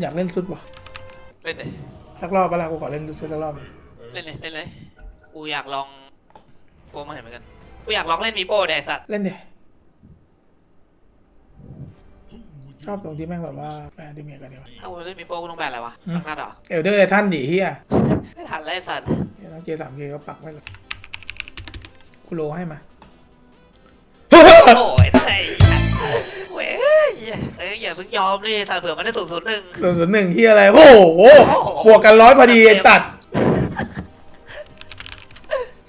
อยากเล่นสุดวะเล่นเลยสักรอบปะล่ะกูขอเล่นสุดสักรอบเล่นเลยเล่นเลยกูอยากลองตัวใหม่เหมือนกันกูอยากลองเล่นมีโป้แดสัตว์เล่นดิชอบตรงที่แม่งแบบว่าแปลดิเมียกันดีวะถ้ากูเล่นมีโป้กูต้องแบนอะไรวะอืมตั้งหน้าเหรอเอลเดอร์ท่านดิเฮียไม่ทันเลยไอ้สัตว์เดี๋ยวน้องเจสามเก็ปักไว้เลยกูโลให้มาโอ้ยไอ้เว้ย เอ้ยอย่าเพิ่งยอมดิถ้าเผื่อมันได้สูงสุดหนึ่งส่วนส่วนหนึ่งที่อะไรโอ้โหบวกกันร้อยพอดีไอ้สัตว์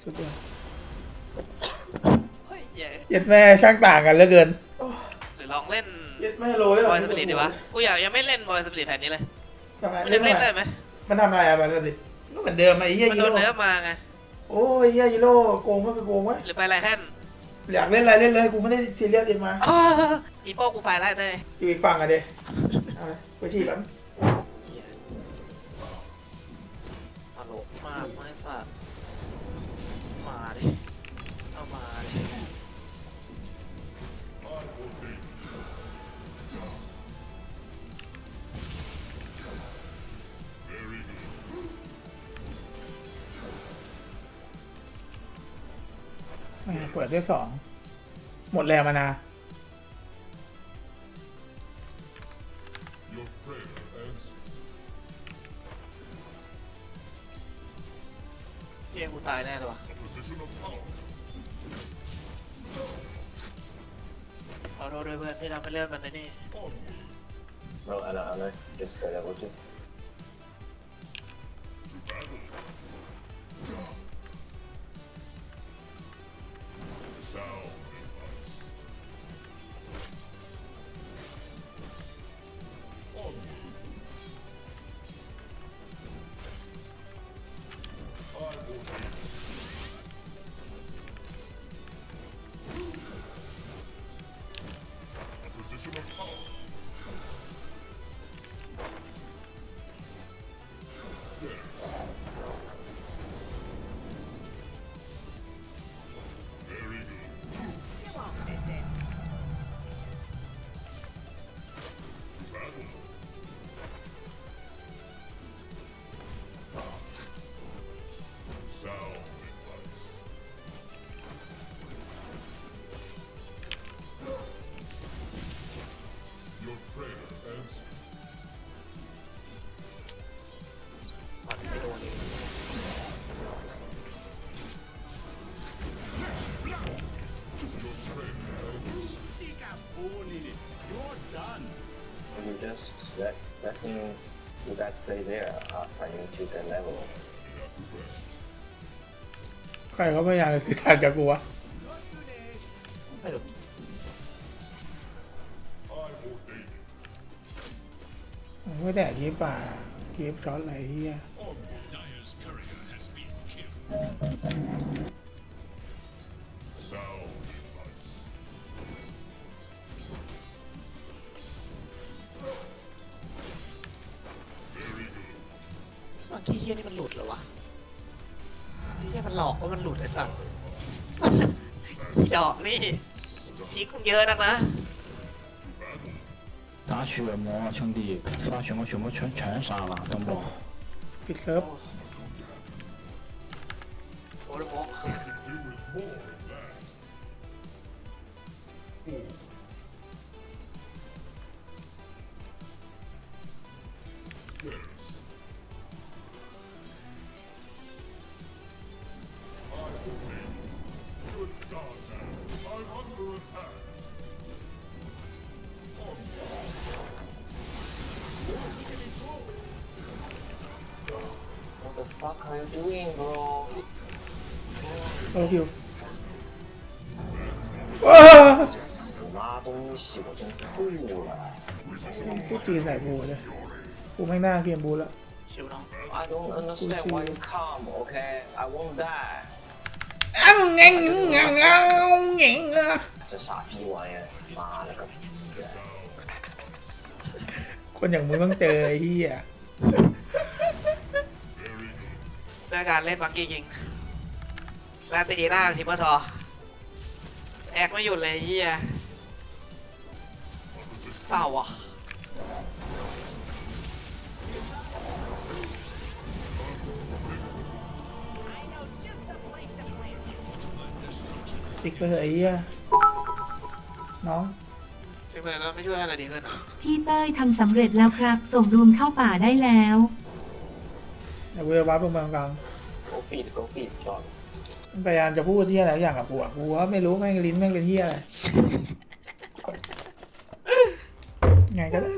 สุดยอดเฮ้ยเหี้ยเย็ดแม่ช่างต่างกันเหลือเกินหรือลองเล่นเย็ดแม่โรยบอยสปิริตดีวะกูอยากยังไม่เล่นบอยสปิริตแผ่นนี้เลยทำไมมันเล่ยันงทำเล่นได้ไหมมันทำอะไรอะมันดิก็เหมือนเดิมไอ้เหี้ยมันฮีโดนเนื้อมาไงโอ้ยเหี้ยฮีโร่โกงก็คือโกงวะหรือไปไรแท่น อยากเล่นอะไรเล่นเลยกูไม่ได้ซีเรียสเองมาอ้ามีโป้กูไปไล่ได้อยู่อีกฝั่งอะเด้เอาเลยไปฉีดแล้วตลกมากไม่สัตว์มาดิเอามาดิแหมเปิดได้สอง หมดแรงมานาเฮียกูตายแน่เลยวะขอโทษด้วยเพื่อนที่ทำให้เลื่อนมันในนี่ No, I know, I know. Just go level two. You you guys play there uh, trying to get level. ใครเขาพยายามจะสื่อสารกับกูวะไม่รู้ไม่แต่คีบป่าคีบช็อตอะไรเฮีย มันหลอกว่ามันหลุดไอ้สัสดอกนี่ทีกุ้งเยอะนักนะ 打血魔兄弟，把血魔血魔全全杀了，懂不？ ปิดเซิร์ฟ โอ้โห น่าเกมบูแล้วชิวน้อง I don't understand why you come, okay? I won't die. อ้าวเงี้ยเงี้ยเงี้ยเด้วยการเล่นบังกี้ยิงลาตีหน้าทีมเมอร์ทอแอกไม่หยุดเลยเฮียเศร้าว่ะติ๊กไปเถอะไอ้เหี้ยน้อง ใช่ไปมแล้วไม่ช่วยอะไรดีขึ้นพี่เต้ยทำสำเร็จแล้วครับ ส่งดูมเข้าป่าได้แล้ว เดี๋ยวกูจะวาร์ปลงมากลาง Go feed, go feed, John. มันพยายามจะพูดที่อะไรอย่างกับกูอะกูว่าไม่รู้แม่งลิ้นแม่งเป็นที่อะไรไงก็ได้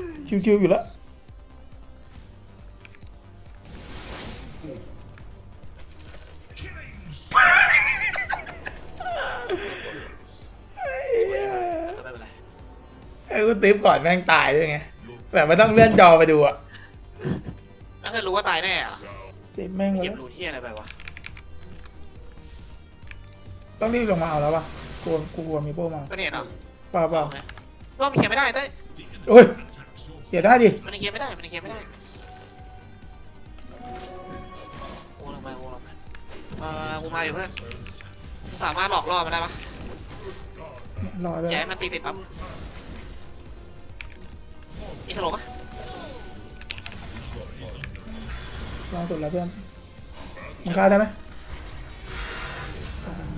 ชิวๆอยู่แล้วไอ้เหี้ยแต่ไม่เป็นไรไอ้กูติ๊บก่อนแม่งตายด้วยไงแบบไม่ต้องเลื่อนจอไปดูอะไม่เคยรู้ว่าตายแน่อะ ติ๊บแม่งเลเก็ยบรูที่อะไรไปวะต้องรีบลงมาเอาแล้วป่ะกลัวกูกลัวมีโป้มาก็เนี่ยเนาะเปล่าเปล่าเอาไงว่ามันเคลียร์ไม่ได้เต้ยโอ้ยเสียได้ดิมันเคลียร์ไม่ได้มันเคลียร์ไม่ได้กูลงไปกูลงไปเออกูมาอยู่เพื่อนสามารถหลอกล่อมันได้ปะรอด้วยอย่าให้มันตีติดปั๊บมีสโลปะ ลองสุดแล้วเพื่อนมึงฆ่าได้ไหม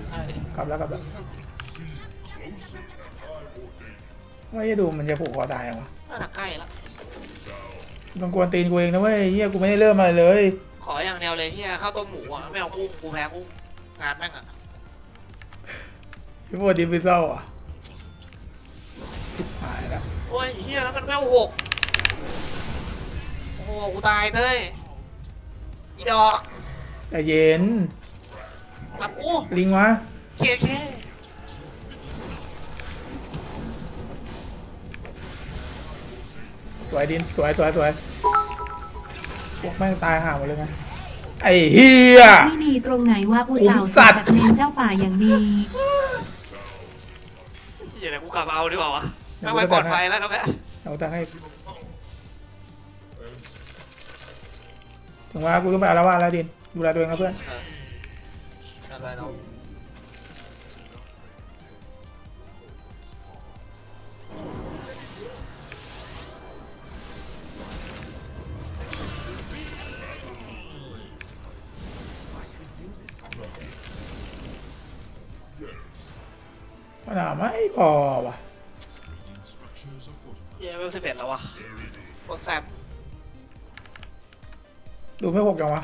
ได้ดิกลับแล้วกลับแล้วว่าจะดูมันจะผูกคอตายยังวะน่าจะใกล้แล้วต้องกวนตีนกูเองนะเว้ยเฮียกูไม่ได้เริ่มอะไรเลย ขออย่างเดียวเลยที่ข้าวต้มหมูอะไม่เอากุ้งกูแพ้กุ้งงานแม่งอะพี่พวกดิฟิเซลอะชิบหายแล้วโอ้ยเฮียแล้วมันไม่เอาหกโอ้โหกูตายเต้ยอี ดอกแต่เย็น รับกูลิงวะ เคเคสวยดินสวยสวยสวยพวกแม่งตายห่าหมดเลยไงไอ้เฮีย ไม่ดีตรงไหนว่าอุตส่าคุ้มห์สัตว์ แบบเน้นเจ้าป่าอย่างดีเฮียเดี๋ยวกูกลับมาเอาดีกว่าวะไม่ไว้ปลอดภัยแล้วตรงเนี้ยเอาตังค์ให้ ถึงว่ากูต้องไปอาละวาดแล้วดินดูแลตัวเองนะเพื่อนเออจัดไปน้องปัญหาไม่พอว่ะเฮียเวลสิบเอ็ดแล้ววะกดแซม ดูไม่หกจังวะ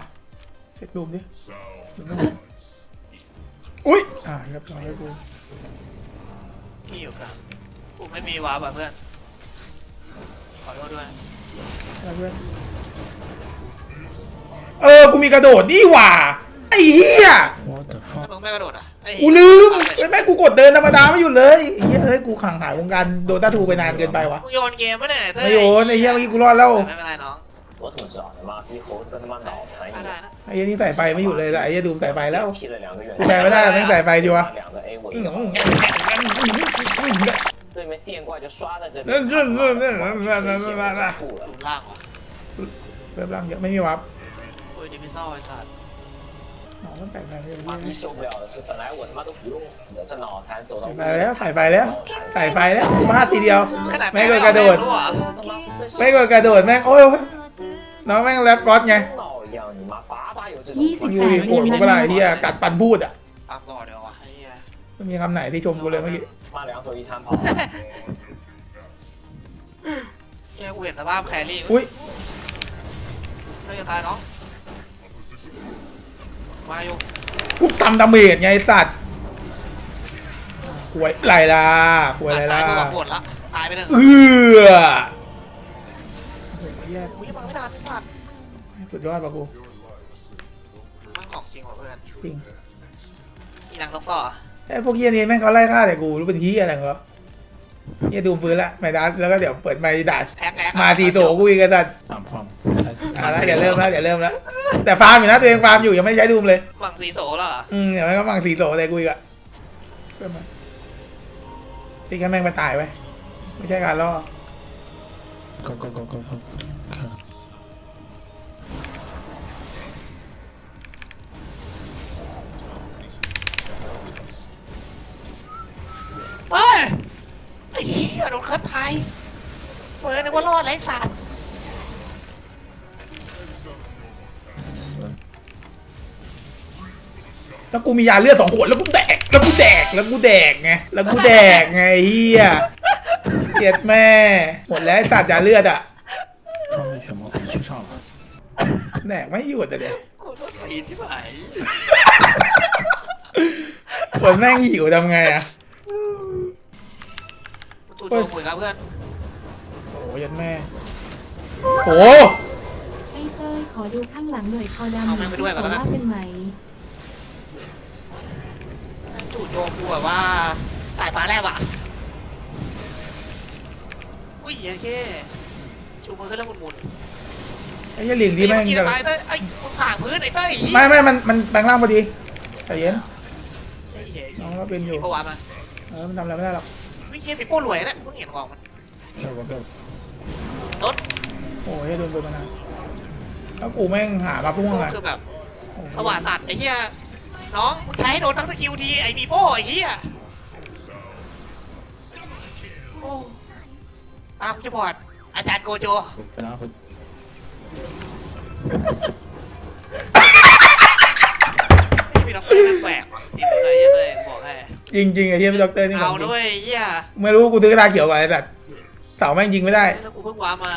เช็คดูมดิดูไม่หกอุ้ยอ่าเรียบร้อยแล้วกูพี่อยู่กันกูไม่มีวาร์ปอะเพื่อน ขอโทษด้วยแล้วเพื่อน เออ กูมีกระโดดนี่หว่า ไอ้เหี้ย What the ถ้า fuck มึงไม่กระโดดอะไอ้กูลืมไอ้ยแม่งกูกดเดินธรรมดาไม่หยุดเลยไอ้เหี้ยเอ้ย กูขังหายวงการโดตาทูไปนานเกินไปวะมึงโยนเกมปะเนี่ยเต้ยไม่โยนไอ้เหี้ยเมื่อกี้กูรอดแล้ว ไม่เป็นไรน้อง อ้เหี้ยนี่ใส่ไฟไม่หยุดเลยแต่ไอ้เหี้ยดูมใส่ไฟแล้ว 劈了两个远 กูแปลไม่ได้แม่งใส่ไฟดีวะ 两个 A 我 อืม 对面电怪就刷在这里，那这这这完全那那那那那付了 ดูล่างว่ะ เริ่มร่างเยอะไม่มีวับ โอ้ยดิมิซอลไอ้สัตว์ น้องมันแปลกไปเลย 妈逼受不了的是，本来我他妈都不用死的，这脑残走到 ใส่ไฟแล้วใส่ไฟแล้วใส่ไฟแล้วพลาดทีเดียว ขนาด ไม่กดกระโดด รู้อ่ะ 他妈是真 ไม่กดกระโดดแม่งโอ้ยน้องแม่งแรปก๊อตไง 脑一样，你妈把 ยี่สิบยแปดโกรธกูเวลาเฮียกัดปันพูดอะอัพรอเดี๋ยววะไอ้ม่มีคำไหนที่ชมกูเลยเมื่อกี้มาแล้วตัวอีทามพอเวียนสภาพแครี่อุ้ยเฮ้จะตายเนาะมาอยู่กูทำดาเมจไงสัตว์หวยไรล่ะหวยไรล่ะตายตัปวดละตายไปหนึ่งเออโอ้เหี้ยอุ้ยันไม่ทันสัตว์สุดยอดปะกู จริงว่ะเพื่อนจริงอีนังนกต่อไอ้พวกเฮียนี้แม่งเขาไล่ฆ่าแต่กูรู้เป็นเฮียอะไรเหรอเฮียดูมฟื้นละไม่ดัสแล้วก็เดี๋ยวเปิดไมค์ด่าแอ๊กแอ๊กมาทีโซกูอีกกันสัตว์ I'm from อะแล้วอย่าเริ่มแล้วอย่าเริ่มแล้วแต่ฟาร์มอยู่นะตัวเองฟาร์มอยู่ยังไม่ใช้ดูมเลย หวังสีโสแล้วเหรออืมเดี๋ยวแม่งก็ฟังสีโซเลยกูอีกอะเริ่มมาตีแค่แม่งไปตายไว้ไม่ใช่การล่อ Go go go go go เฮ้ยไอ้เหี้ยโดนคัดไทยเฮ้ยนึกว่ารอดไรสัตว์ แล้วกูมียาเลือดสองขวดแล้วกูแตก แล้วกูแดกแล้วกูแดกไงแล้วกูแดกไงไอ้เฮียเกลียดแม่ หมดแล้วไอ้สัตว์จ่าเลือดอ่ะ 装备全部回去上了。 แดกไม่หยุดอะเด็ก กูต้องตีนที่ไหน คนแม่งหิวทำไงอ่ะ ตูโจมปุ๋ยครับเพื่อนโอ้ยยันแม่โอ้ไอ้เต้ยขอดูข้างหลังหน่อยคอดำเอาแม่งไปด้วยก่อนแล้วกันว่าเป็นไหมจู่โจมกูแบบว่าสายฟ้าแลบอะอุ้ยเหี้ยแค่ชูมือขึ้นแล้วหมุนไอ้เหี้ยหลิงๆที่แม่งเมื่อกี้จะตายเต้ยไอ้มึงผ่านพื้นไอ้เต้ยไม่ไม่มันมันแปลงร่างพอดีใจเย็นไอ้เหี้ยน้องก็เป็นอยู่มีประวัติมาเออมันทำอะไรไม่ได้หรอก วิ่งเฮียพี่โป้รวยนะเพิ่งเห็นของมันเจ้าก็เจ้ารถโอ้ยโดนตัวมานนะแล้วกูแม่งหามาพุ้งอะไรคือแบบสว่าสัตว์ไอ้เหี้ยน้องมึงใช้โดนทั้งสกิลทีไอ้ปีโป้ไอ้เหี้ยอ้ตามจะบอดอาจารย์โกโจไปนะคุณพี่น้องเต้นแปลกว่ไหนยังเลยบอก จริงจริงๆไอ้เทียพี่ด็อกเตอร์นี่ข เอา องจริง ด้วยเหี้ย ไม่รู้กูซื้อกระดาษเขียวก่อนไอ้สัตว์เสาแม่งยิงไม่ได้ แล้วกูเพิ่งว้ามา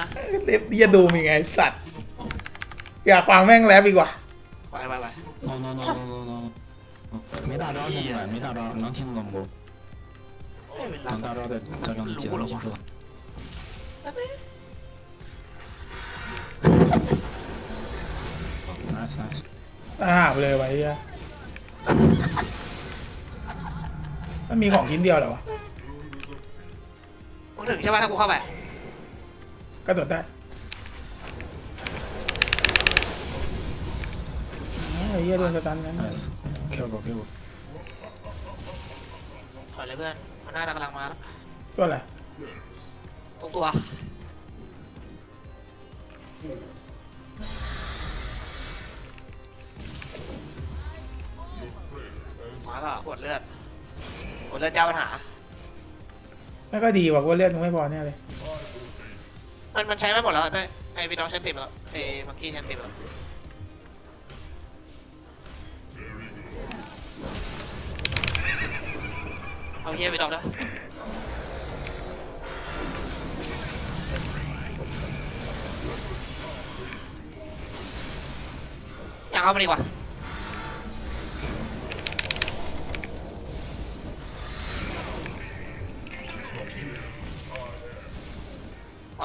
เล็บเหี้ยดูมีไงสัตว์อยากฟังแม่งแรปอีกว่ะ ไปไปไป no no no no no no，没大招兄弟们，没大招，能听懂不？ ไม่เป็นไร 等大招再再让你解释清楚。nice nice， ตายหาไปเลยไวะไอ้เหี้ย มันมีของชิ้นเดียวเหรอวะมึถึงใช่ไหมถ้ากูเข้าไปกระโดดได้อ้าวไอ้เหี้ยโดนสตันนั้น Nice. Killable, ถอยเลยเพื่อนมันน่าจะกำลังมาแล้วตัวอะไรตรงตัวมาแล้วปวดเลือด ปวดเลือดเจ้าปัญหา ไม่ก็ดีว่ะกูว่าเลือดมึงไม่พอแน่เลยมันมันใช้ไม่หมดแล้วแต่ไอพี่น้องใช้ติดไปแล้วไอมังกี้ใช้ติดไปแล้วเอาเฮียไปดอกนะอยากเอามันดีกว่า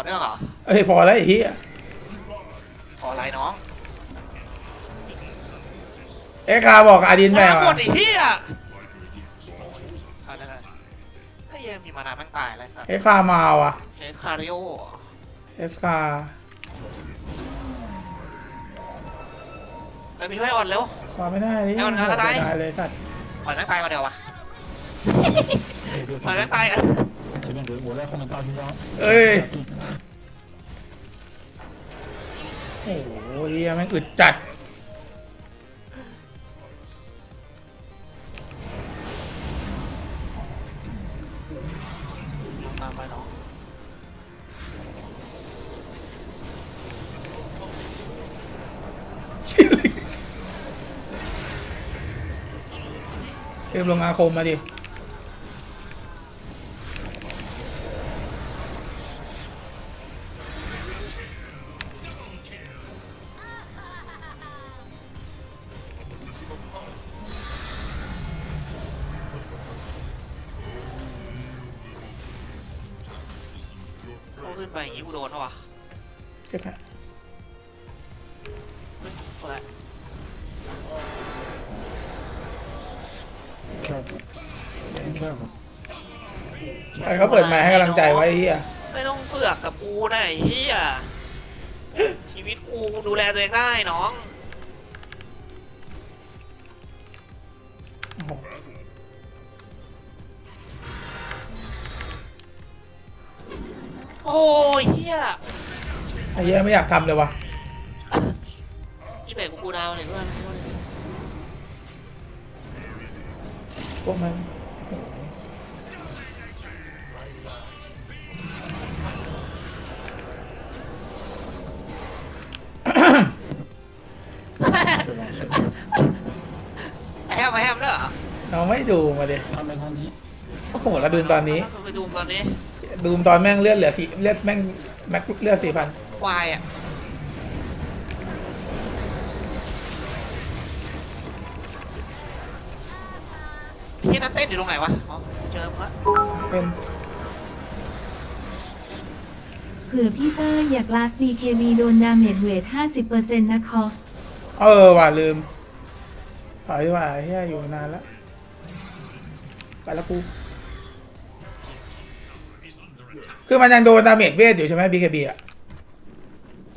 เนื่องเหรอเอ้ยพอแล้วไอ้เหี้ยพอไลน์น้องเอ็กซ์คาบอกอาดินแมวมะหมดไอ้เหี้ยเอาได้ถ้าเยี่ยมีมานานแม่งตายไรสักเอ็กซ์คามาว่ะเฮดคาริโอเอ็กซ์คาไปมีไวยอ่อนเร็ว สอนไม่ได้ดิเอาหนึ่งแล้วก็ตาย เลยสัตว์ อ่อนแม่งตายมาเดียววะ อ่อนแม่งตายกัน 随便怼，我在后面大军装。 เอ้ยโอ้โหเหี้ยแม่งอึดจัด ตามไปน้อง เทพลงอาคมมาดิ ขาขึ้นไปอย่างงี้กูโดนปะวะเช็คฮะเฮ้ยอะไร careful careful，ใครเขาเปิดไมค์ให้กำลังใจไว้ไอ้เหี้ยไม่ต้องเสือกกับกูนะไอ้เหี้ยชีวิตกูกูดูแลตัวเองได้น้อง ไอ้เหี้ยไม่อยากทำเลยวะที่แบบกูดาวเลยเพื่อนพวกมันแฮมแฮมเด้อเราไม่ดูมาดิทำไปทันทีโอ้โหแล้ดูตอนนี้ดูตอนนี้ ดูตอนแม่งเลือดเหลือสี่เลือดแม่งแม็กเลือดสี่พัน ควายอะที่นั่นเต้นอยู่ตรงไหนวะอ๋อเจอมึงละเป็นเผื่อพี่เตอร์อยากลาส BKB โดนดาเมจเวท50%นะคะเออว่ะลืมถอยดีกว่าเฮียอยู่นานแล้วไปแล้วกูคือมันยังโดนดาเมจเวทอยู่ใช่ไหม BKB อะ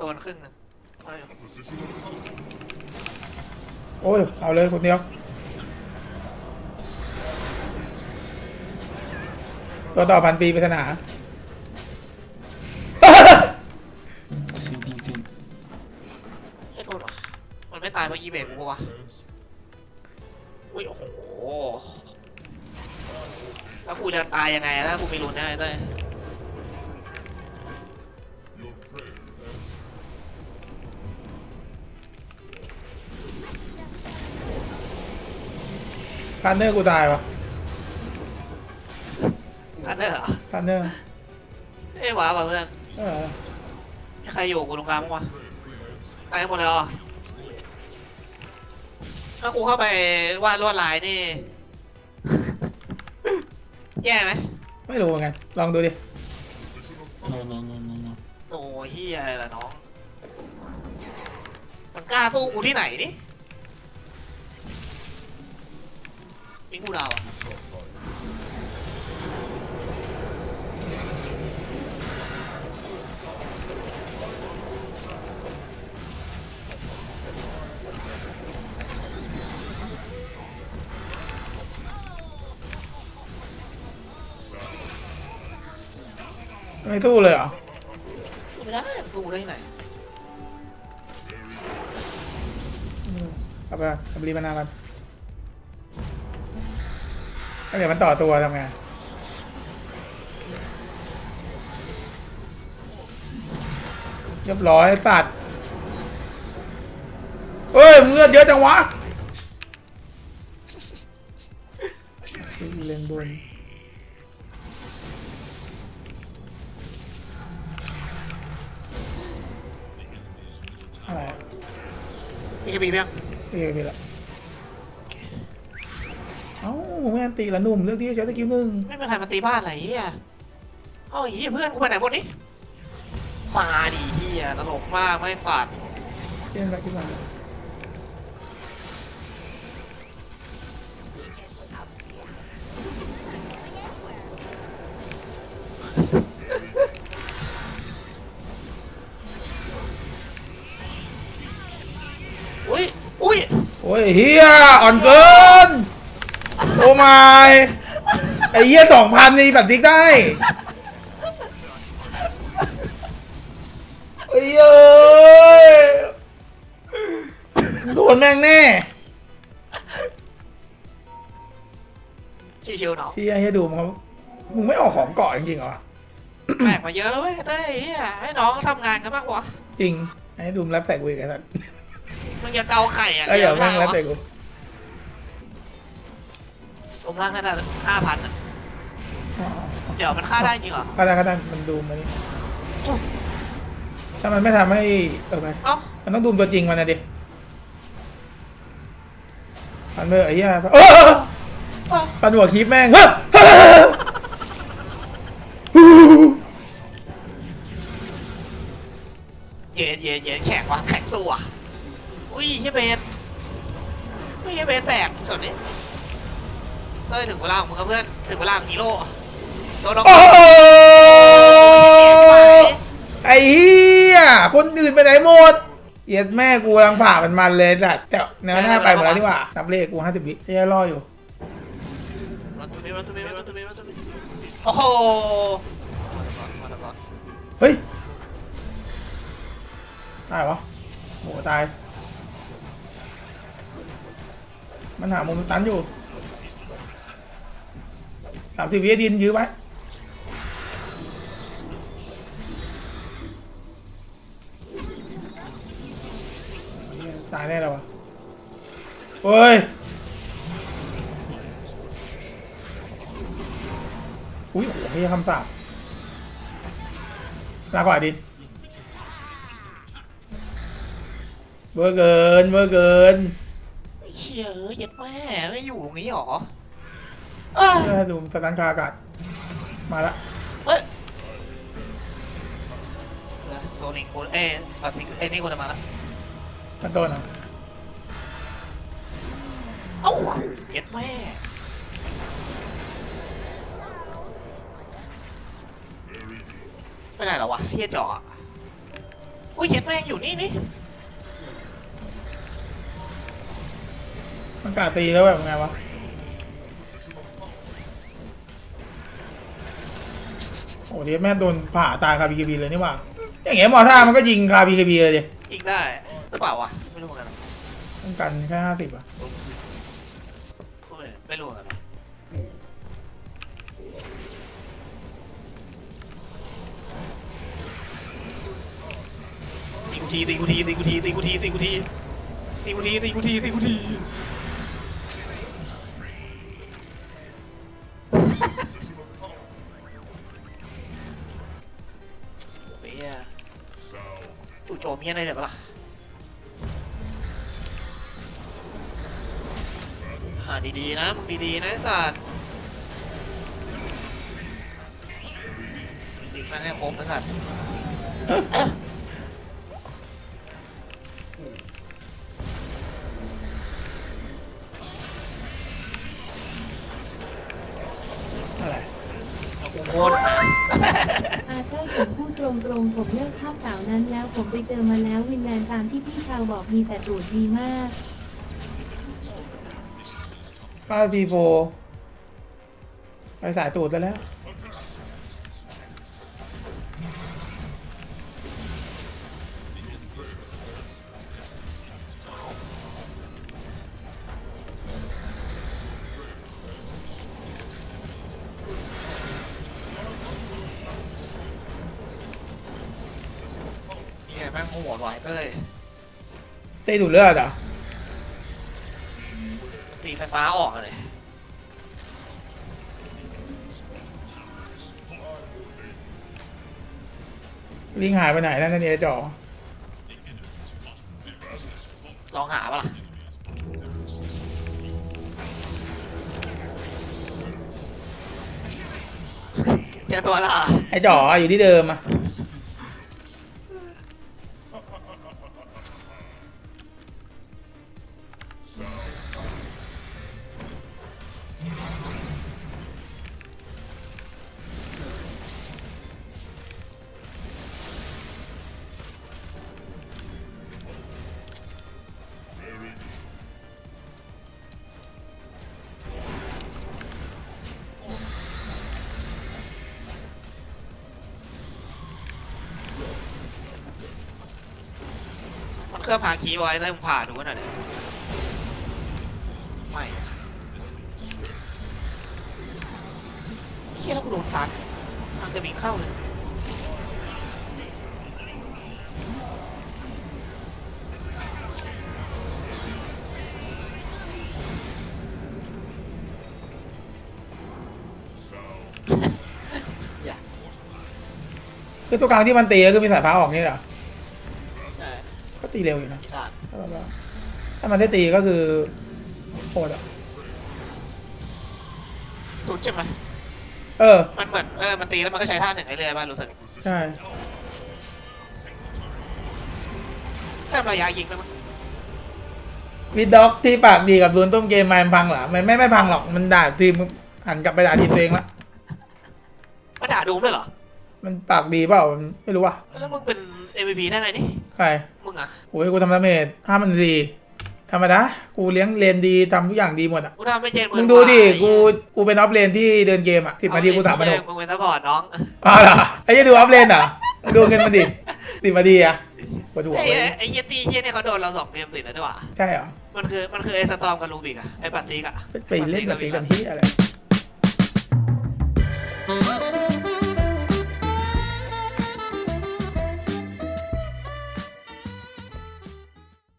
โดนครึ่งหนึ่งเอาอยู่โอ้ย เอาเลยคนเดียว ตัวต่อพันปีปริศนา，CD CD，ให้โทษวะมันไม่ตายเพราะยีเบรกกูปะวะอุ้ยโอ้โหแล้วกูจะตายยังไงถ้ากูไม่รู้นะไอ้เต้ย คันเนอร์กูตายวะทันเนอร์เหรอคันเนอร์เอ้ยหวาป่ะเพื่อนเออมีใครอยู่กูตรงกลางมั้งวะไปกันหมดเลยเหรอถ้ากูเข้าไปวาดลวดลายนี่ แย่ไหมไม่รู้เหมือนกันลองดูดิ no no no no no，โอ้เฮียอะไรล่ะน้อง มันกล้าสู้กูที่ไหนนี่ มิงกูดาวอะไม่สู้เลยเหรอสู้ไม่ได้มันสู้กูได้ที่ไหนเอาไปทำรีมานากัน แล้วเดี๋ยวมันต่อตัวทำไงเรียบร้อยสัตว์เอ้ยมึงเลือดเยอะจังวะเลนบนอะไรอะมีกระบี่เพียงพี่พี่ละเอ้า แม่งตีละหนุ่มเลือกที่จะใช้สกิลหนึ่งไม่มีใครมาตีบ้านอะไรเฮียเอ้าไอ้เฮียเพื่อนกูไปไหนหมดนี่มาดิเฮียตลกมากไม่สัตว์เช่นไรขึ้นมาอุ้ยอุ้ยโอ้ยเฮียอ่อนเกิน โอ้ไม่ไอ้เฮียสองพันนี่แบบติ๊กได้ไอ้เอ้ยโดนแม่งแน่ชิวๆเนาะเชียเฮียดูมึงเขามึงไม่ออกของเกาะจริงๆเหรอแบกมาเยอะแล้วเว้ยเต้ยเฮียให้น้องทำงานกันบ้างวะจริงให้ดูมนรับใส่กูอีกแล้วมึงอย่าเกาไข่อะไอ้เดี๋ยวแม่งไม่รับได้ใส่วะกู ลงล่างน่าจะห้าพันอะเดี๋ยวมันฆ่าได้จริงเหรอก็ได้ก็ได้มันดูมาดิถ้ามันไม่ทำให้เออไปเอ้ามันต้องดูตัวจริงมันนะดิปันเบอร์ไอ้เหี้ยเออเอ้าปันหัวคลิปแม่งเฮ้ยเย็นเย็นเย็นแข็งว่ะแข็งสู้ว่ะอุ้ยเฮียเบนอุ้ยเฮียเบนแบกส่วนนี้ เต้ยถึงเวลาของมึงครับเพื่อน ถึงเวลาของฮีโร่โดนน้องโอ้โหไอ้เหี้ยคนอื่นไปไหนหมดเหี้ย็ดแม่กูกำลังผ่ามันมันเลยสัตว์แต่เนื้อหน้าไปหมดแล้วนี่หว่านับเลขกูห้าสิบวิเฮียรออยู่รันตูนี้รันตูนี้รันตูนี้รันตูนี้โอ้โหเฮ้ยตายวะโหตาย มันหามุมตันอยู่ สามสิบวิดินยื้อไว้ตายแน่แล้ววะเฮ้ย อุ้ยโอ้โหยคำสาปลากว่าดินเบอร์เกินเบอร์เกินเชี่ยเอ้ยเย็ดแม่ไม่อยู่ตรงนี้หรอ เออเออดูสถานการณ์อากาศ มาละเฮ้ยโซลิงกูเอ้ยปัดสิงเอ้ยนี่กูจะมาละมันต้นอะเอ้าเย็ดแม่ไม่ได้หรอวะเฮียจ่ออะอุ้ยเย็ดแม่งอยู่นี่นี่มันกาตีแล้วแบบไงวะ โอ้ทีแม่โดนผ่าตายคาบีเคบีเลยนี่หว่า อย่างเงี้ยหมอท่ามันก็ยิงคาบีเคบีเลยดิอีกได้หรือเปล่าวะไม่รู้เหมือนกันต้องกันแค่ห้าสิบอะไม่ไม่รู้เหมือนกันตีกูทีตีกูทีตีกูทีตีกูทีตีกูทีตีกูทีตีกูทีตีกูที ตู่โจมเฮียได้เลยปะล่ะหาดีๆนะมึงดีๆนะสัตว์ดีมาให้ครบนะสัตว์ ตรงๆ ผมเลิกชอบสาวนั้นแล้วผมไปเจอมาแล้ววินแลนด์ตามที่พี่ชาวบอกมีแต่ตูดดีมาก ป้าทีโฟไปสายตูดซะแล้ว ตีดูดเลือดเหรอะตีไฟฟ้าออกเลยลิงหายไปไหนนั่นเนี่ยจ่อลองหาปะล่ะเจอตัวและไอ้จ่ออยู่ที่เดิมอะ รื่องพาคีไว้ได้ผมผ่าดูหน่อยดิไม่เชี่ยแล้วกูโดนตันทางจะมีเข้าเลยคือตัวกลางที่มันตีก็คือมีสายฟ้าออกนี่เหรอ ตีเร็วอยู่นะ ปีศาจถ้ามันได้ตีก็คือโคตรอะ สุดใช่ไหมเออ มันเหมือนเออมันตีแล้วมันก็ใช้ท่าหนึ่งเรื่อยๆบ้างรู้สึกใช่แค่ระยะยิงแล้วมั้งวิดด็อกที่ปากดีกับดวลต้มเกมมามันพังเหรอไม่ไม่ไม่พังหรอก มันด่าทีมหันกลับไปด่าทีมตัวเองละมาด่าดูมด้วยเหรอ มันปากดีเปล่ามันไม่รู้ว่ะแล้วมึงเป็น MVP ได้ไงนี่ ใคร มึงอะโอ้ยกูทำดาเมจห้ามันดีธรรมดากูเลี้ยงเลนดีทำทุกอย่างดีหมดอะกูทำไม่เจนมึงดูดิกูกูเป็นออฟเลนที่เดินเกมอะสิบนาทีกูถามมันหกมึงเป็นซัพพอร์ตน้องอ้าวเหรอไอ้ยี่ดูออฟเลนเหรอมึงดูเงินมันดิสิบนาทีอะปวดหัวไอ้เว้ยไอ้เหี้ยตีเหี้ยเนี่ยเขาโดนเราสองเกมติดแล้วด้วยว่ะใช่เหรอมันคือมันคือไอ้สตอมกับลูบิกอะไอ้ปัตติกอะไปเล่นกับสีกับพี่อะไร